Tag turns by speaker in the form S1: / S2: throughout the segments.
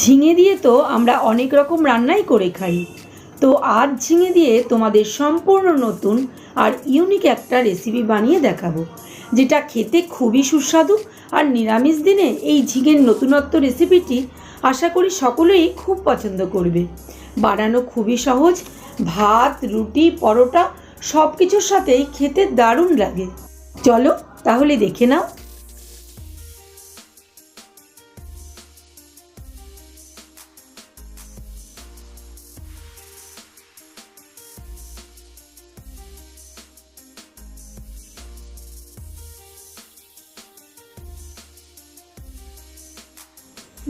S1: ঝিঙে দিয়ে তো আমরা অনেক রকম রান্নাই করে খাই। তো আজ ঝিঙে দিয়ে তোমাদের সম্পূর্ণ নতুন আর ইউনিক একটা রেসিপি বানিয়ে দেখাবো, যেটা খেতে খুবই সুস্বাদু আর নিরামিষ দিনে এই ঝিঙের নতুনত্ব রেসিপিটি আশা করি সকলেই খুব পছন্দ করবে। বানানো খুবই সহজ, ভাত, রুটি, পরোটা সব কিছুর সাথেই খেতে দারুণ লাগে। চলো তাহলে দেখে নাও।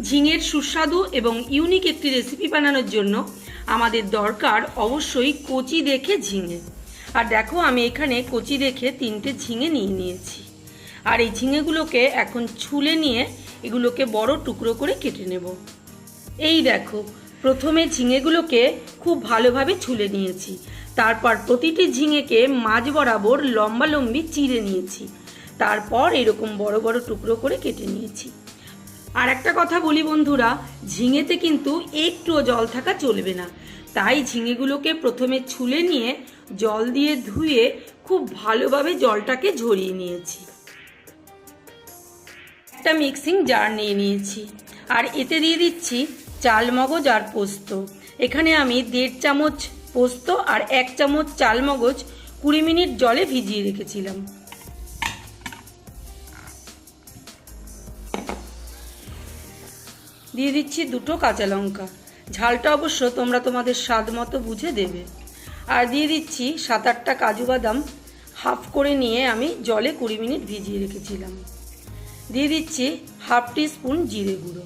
S1: ঝিঙের সুস্বাদু এবং ইউনিক একটি রেসিপি বানানোর জন্য আমাদের দরকার অবশ্যই কচি দেখে ঝিঙে। আর দেখো, আমি এখানে কচি দেখে তিনটে ঝিঙে নিয়ে নিয়েছি। আর এই ঝিঙেগুলোকে এখন ছুলে নিয়ে এগুলোকে বড় টুকরো করে কেটে নেব। এই দেখো, প্রথমে ঝিঙেগুলোকে খুব ভালোভাবে ছুলে নিয়েছি। তারপর প্রতিটি ঝিঙেকে মাঝ বরাবর লম্বা লম্বি চিড়ে নিয়েছি। তারপর এরকম বড় বড় টুকরো করে কেটে নিয়েছি। আর একটা কথা বলি বন্ধুরা, ঝিঙেতে কিন্তু একটুও জল থাকা চলবে না। তাই ঝিঙেগুলোকে প্রথমে ছুলে নিয়ে জল দিয়ে ধুয়ে খুব ভালোভাবে জলটাকে ঝরিয়ে নিয়েছি। একটা মিক্সিং জার নিয়ে নিয়েছি। আর এতে দিয়ে দিচ্ছি চাল মগজ আর পোস্ত। এখানে আমি দেড় চামচ পোস্ত আর এক চামচ চাল মগজ কুড়ি মিনিট জলে ভিজিয়ে রেখেছিলাম। দিয়ে দিচ্ছি দুটো কাঁচা লঙ্কা। ঝালটা অবশ্য তোমরা তোমাদের স্বাদ মতো বুঝে দেবে। আর দিয়ে দিচ্ছি সাত আটটা কাজু বাদাম হাফ করে নিয়ে আমি জলে কুড়ি মিনিট ভিজিয়ে রেখেছিলাম। দিয়ে দিচ্ছি হাফ টি স্পুন জিরে গুঁড়ো।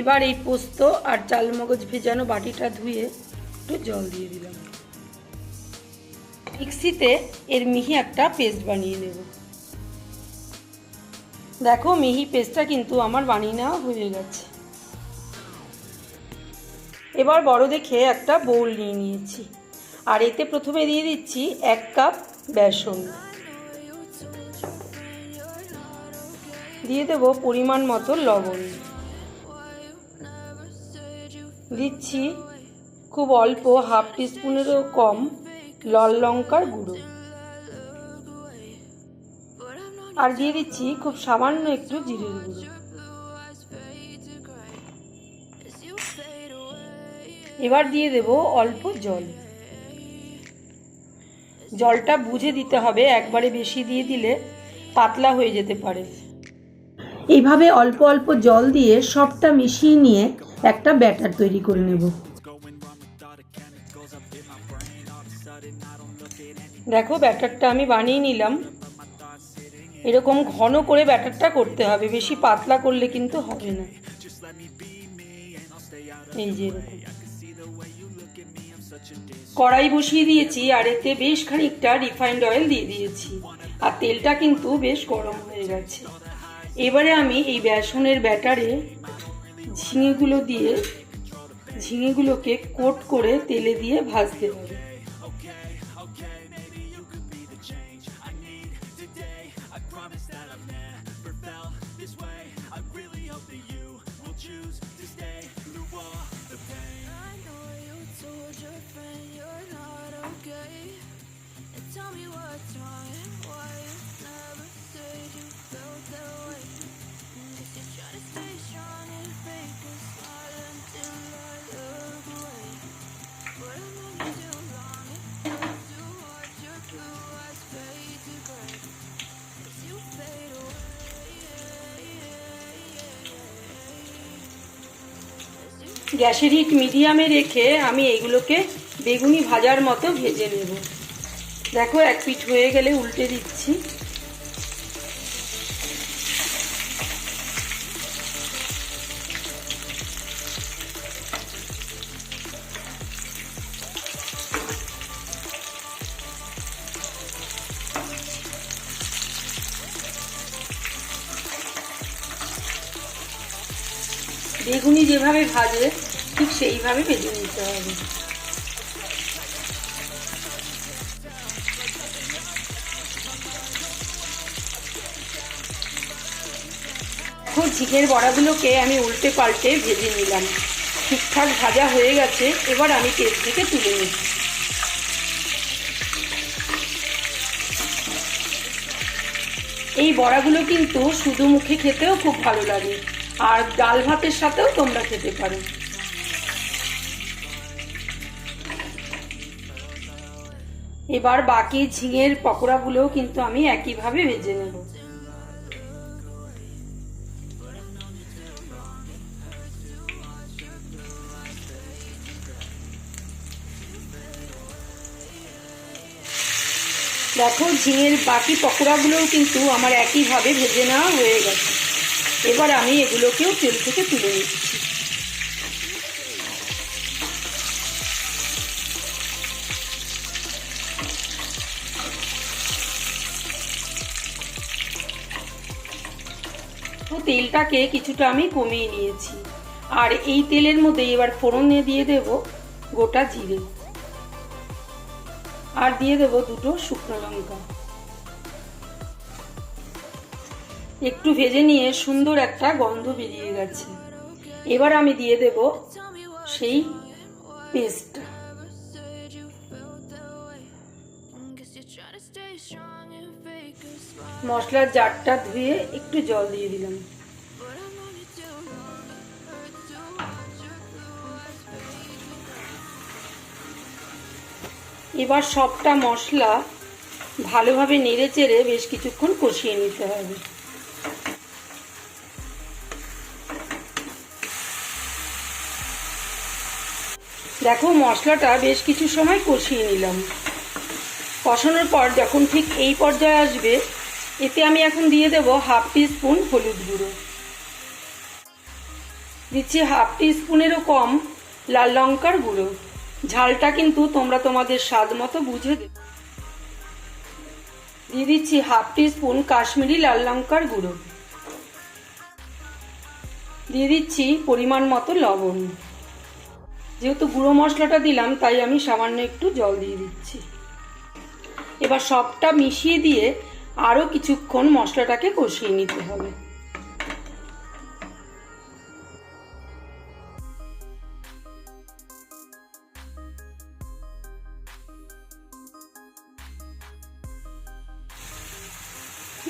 S1: এবার এই পোস্ত আর চালমগজ ভেজানো বাটিটা ধুয়ে একটু জল দিয়ে দিলাম। মিক্সিতে এর মিহি একটা পেস্ট বানিয়ে নেব। দেখো মিহি পেস্টটা কিন্তু আমার বানিয়ে নেওয়া হয়ে গেছে। এবার বড় দেখে একটা বোল নিয়ে নিয়েছি। আর এতে প্রথমে দিয়ে দিচ্ছি এক কাপ বেসন। দিয়ে দেব পরিমাণ মতো লবণ। দিচ্ছি খুব অল্প হাফ টিস্পুনেরও কম লাল লঙ্কার গুঁড়ো। আর দিয়ে দিচ্ছি খুব সামান্য একটু জিরের গুঁড়ো। এবার দিয়ে দেব অল্প জল। জলটা বুঝে দিতে হবে, একবারে বেশি দিয়ে দিলে পাতলা হয়ে যেতে পারে। এইভাবে অল্প অল্প জল দিয়ে সবটা মিশিয়ে নিয়ে একটা ব্যাটার তৈরি করে নেব। দেখো, ব্যাটারটা আমি বানিয়ে নিলাম। এরকম ঘন করে ব্যাটারটা করতে হবে, বেশি পাতলা করলে কিন্তু হবে না। এই যে কড়াই বসিয়ে দিয়েছি, আর এতে বেশ খানিকটা রিফাইন্ড অয়েল দিয়ে দিয়েছি। আর তেলটা কিন্তু বেশ গরম হয়ে গেছে। এবারে আমি এই বেসনের ব্যাটারে ঝিঙেগুলো দিয়ে, ঝিঙেগুলোকে কোট করে তেলে দিয়ে ভাজতে হবে। গ্যাসের হিট মিডিয়ামে রেখে আমি এইগুলোকে বেগুনি ভাজার মতো ভেজে নেব। দেখো, এক পিঠ হয়ে গেলে উল্টে দিচ্ছি। বেগুনি যেভাবে ভাজে ঠিক সেইভাবে ভেজে নিতে হবে। ঝিঙের বড়াগুলোকে আমি উল্টে পাল্টে ভেজে নিলাম। ঠিকঠাক ভাজা হয়ে গেছে, এবার আমি তেল থেকে তুলে নিচ্ছি এই বড়াগুলো কিন্তু শুধু মুখে খেতেও খুব ভালো লাগে, আর ডাল ভাতের সাথেও তোমরা খেতে পারো। এবার বাকি ঝিঙের পকোড়াগুলোও কিন্তু আমি একইভাবে ভেজে নেব। দেখো, ঝিঙের বাকি পকোড়াগুলোও কিন্তু আমার একইভাবে ভেজে নেওয়া হয়ে গেছে। এবার আমি এগুলোকেও তেল থেকে তুলে নিচ্ছি। তেলটাকে কিছুটা আমি কমিয়ে নিয়েছি। আর এই তেলের মধ্যে এবার ফোড়নে দিয়ে দেব গোটা জিরে। আর দিয়ে দেব দুটো শুকনো লঙ্কা। একটু ভেজে নিয়ে সুন্দর একটা গন্ধ বেরিয়ে গেছে। এবার আমি দিয়ে দেব সেই পেস্টটা. মশলার জারটা ধুয়ে একটু জল দিয়ে দিলাম। এবার সবটা মশলা ভালোভাবে নেড়ে চেড়ে বেশ কিছুক্ষণ কষিয়ে নিতে হবে। দেখো, মশলাটা বেশ কিছু সময় কষিয়ে নিলাম। কষানোর পর যখন ঠিক এই পর্যায়ে আসবে, এতে আমি এখন দিয়ে দেব হাফ টি স্পুন হলুদ গুঁড়ো। দিচ্ছি হাফ টি স্পুনেরও কম লাল লঙ্কার গুঁড়ো। ঝালটা কিন্তু তোমরা তোমাদের স্বাদ মতো বুঝে দেবে। দিয়ে দিচ্ছি হাফ টি স্পুন কাশ্মীরি লাল লঙ্কার গুঁড়ো। দিয়ে দিচ্ছি পরিমাণ মতো লবণ। যেহেতু গুঁড়ো মশলাটা দিলাম, তাই আমি সামান্য একটু জল দিয়ে দিচ্ছি। এবার সবটা মিশিয়ে দিয়ে আরও কিছুক্ষণ মশলাটাকে কষিয়ে নিতে হবে।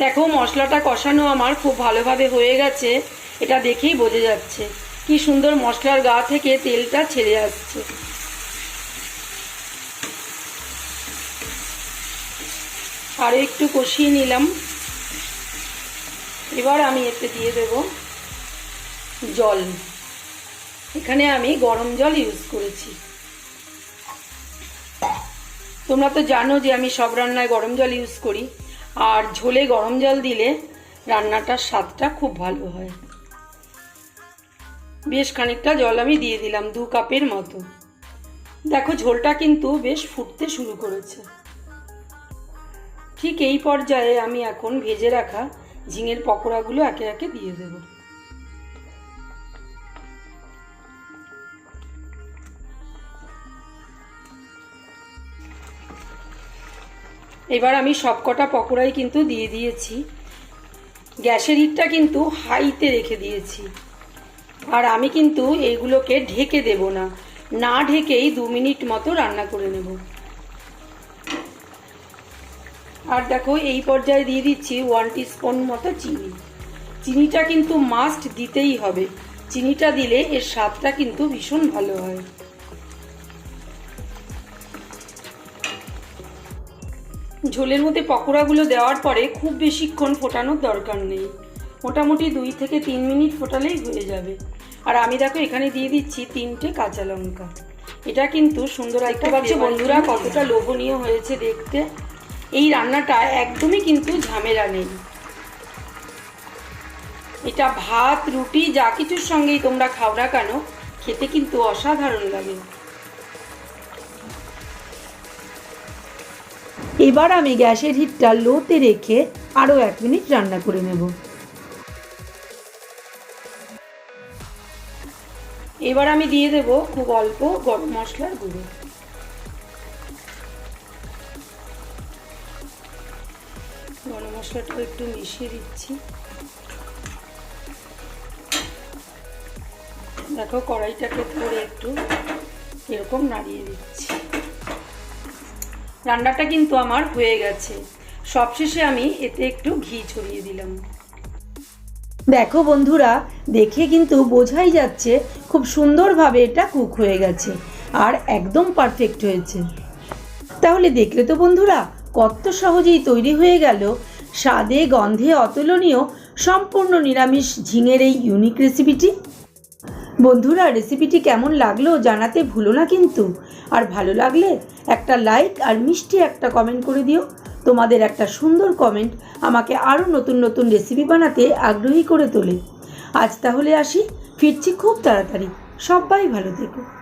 S1: দেখো, মশলাটা কষানো আমার খুব ভালোভাবে হয়ে গেছে। এটা দেখেই বোঝা যাচ্ছে কি সুন্দর মশলার গা থেকে তেলটা ছেড়ে আসছে। আরও একটু কষিয়ে নিলাম। এবার আমি এতে দিয়ে দেব জল। এখানে আমি গরম জল ইউজ করেছি। তোমরা তো জানো যে আমি সব রান্নায় গরম জল ইউজ করি। আর ঝোলে গরম জল দিলে রান্নাটার স্বাদটা খুব ভালো হয়। বেশ খানিকটা জল আমি দিয়ে দিলাম দু কাপের মতো। দেখো, ঝোলটা কিন্তু বেশ ফুটতে শুরু করেছে। ঠিক এই পর্যায়ে আমি এখন ভেজে রাখা ঝিঙের পকোড়াগুলো একে একে দিয়ে দেব। এবার আমি সবকটা পকোড়াই কিন্তু দিয়ে দিয়েছি। গ্যাসের হিটটা কিন্তু হাইতে রেখে দিয়েছি। আর আমি কিন্তু এইগুলোকে ঢেকে দেব না। না ঢেকেই দু মিনিট মতো রান্না করে নেব। আর দেখো, এই পর্যায়ে দিয়ে দিচ্ছি ওয়ান স্পুন মতো চিনি। চিনিটা কিন্তু মাস্ট দিতেই হবে। চিনিটা দিলে এর স্বাদটা কিন্তু ভীষণ ভালো হয়। ঝোলের মধ্যে পকোড়াগুলো দেওয়ার পরে খুব বেশিক্ষণ ফোটানোর দরকার নেই। মোটামুটি দুই থেকে তিন মিনিট ফোটালেই হয়ে যাবে। আর আমি দেখো এখানে দিয়ে দিচ্ছি তিনটে কাঁচা লঙ্কা। এটা কিন্তু সুন্দর একটা পাচ্ছ বন্ধুরা কতটা লোভনীয় হয়েছে দেখতে। এই রান্নাটা একদমই কিন্তু ঝামেলা নেই। এটা ভাত রুটি যা কিছুর সঙ্গেই তোমরা খাও না কেন খেতে কিন্তু অসাধারণ লাগে। এবার আমি গ্যাসের হিটটা লোতে রেখে আরও এক মিনিট রান্না করে নেব। এবার আমি দিয়ে দেব খুব অল্প গরম মশলার গুঁড়ো। গরম মশলাটা একটু মিশিয়ে দিচ্ছি। দেখো কড়াইটাকে ধরে একটু এরকম নাড়িয়ে দিচ্ছি। রান্নাটা কিন্তু আমার হয়ে গেছে। সবশেষে আমি এতে একটু ঘি ছড়িয়ে দিলাম। দেখো বন্ধুরা, দেখে কিন্তু বোঝাই যাচ্ছে খুব সুন্দরভাবে এটা কুক হয়ে গেছে আর একদম পারফেক্ট হয়েছে। তাহলে দেখলে তো বন্ধুরা, কত সহজেই তৈরি হয়ে গেল। স্বাদে গন্ধে অতুলনীয়, সম্পূর্ণ নিরামিষ ঝিঙের এই ইউনিক রেসিপিটি বন্ধুরা রেসিপিটি কেমন লাগল জানাতে ভুলো না কিন্তু। আর ভালো লাগলে একটা লাইক আর মিষ্টি একটা কমেন্ট করে দিও। তোমাদের একটা সুন্দর কমেন্ট আমাকে আরও নতুন নতুন রেসিপি বানাতে আগ্রহী করে তোলে। আজ তাহলে আসি, ফিরছি খুব তাড়াতাড়ি। সবাই ভালো থেকো।